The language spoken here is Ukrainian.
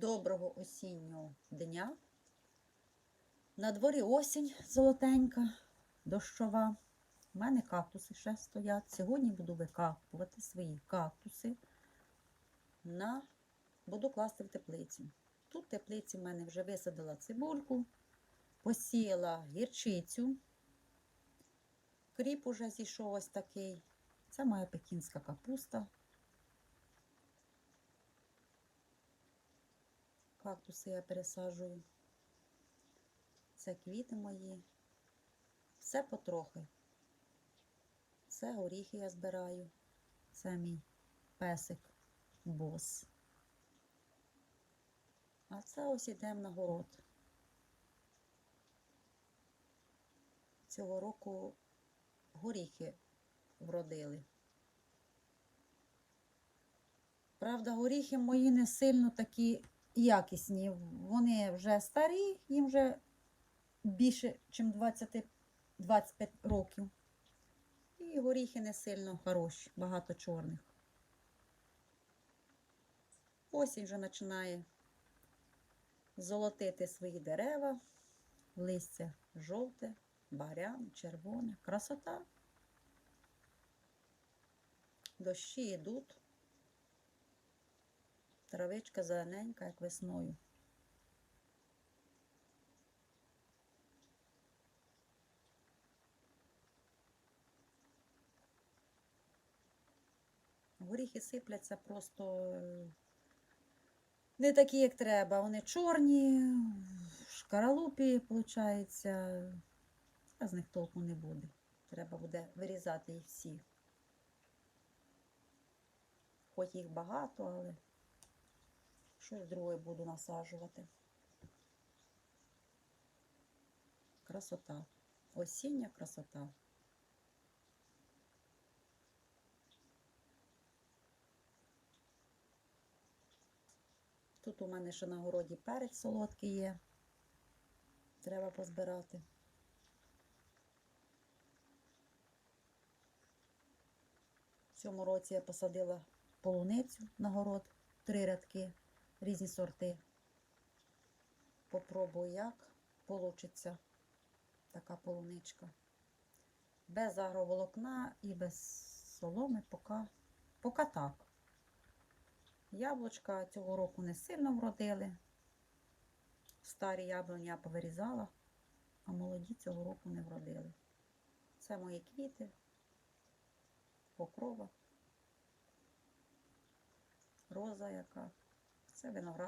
Доброго осіннього дня. На дворі осінь золотенька, дощова. У мене кактуси ще стоять. Сьогодні буду викапувати свої кактуси. На... Буду класти в теплицю. Тут в теплиці в мене вже висадила цибульку, посіяла гірчицю. Кріп уже зійшов ось такий. Це моя пекінська капуста. Кактуси я пересаджую. Це квіти мої. Все потрохи. Це горіхи я збираю. Це мій песик бос. А це ось ідемо на город. Цього року горіхи вродили. Правда, горіхи мої не сильно такі якісні. Вони вже старі, їм вже більше, ніж 20-25 років. І горіхи не сильно хороші, багато чорних. Осінь вже починає золотити свої дерева, листя жовте, багряне, червоне, красота. Дощі йдуть. Травичка зелененька, як весною. Горіхи сипляться просто е, не такі, як треба. Вони чорні, шкаралупі, виходить. А з них толку не буде. Треба буде вирізати їх всі. Хоч їх багато, але щось друге буду насаджувати. Красота. Осіння красота. Тут у мене ще на городі перець солодкий є. Треба позбирати. В цьому році я посадила полуницю на город, три рядки, різні сорти. Попробую, як вийде така полуничка. Без агроволокна і без соломи поки, поки так. Яблучка цього року не сильно вродили. Старі яблуні я повирізала, а молоді цього року не вродили. Це мої квіти, покрова, роза яка. Це виноград.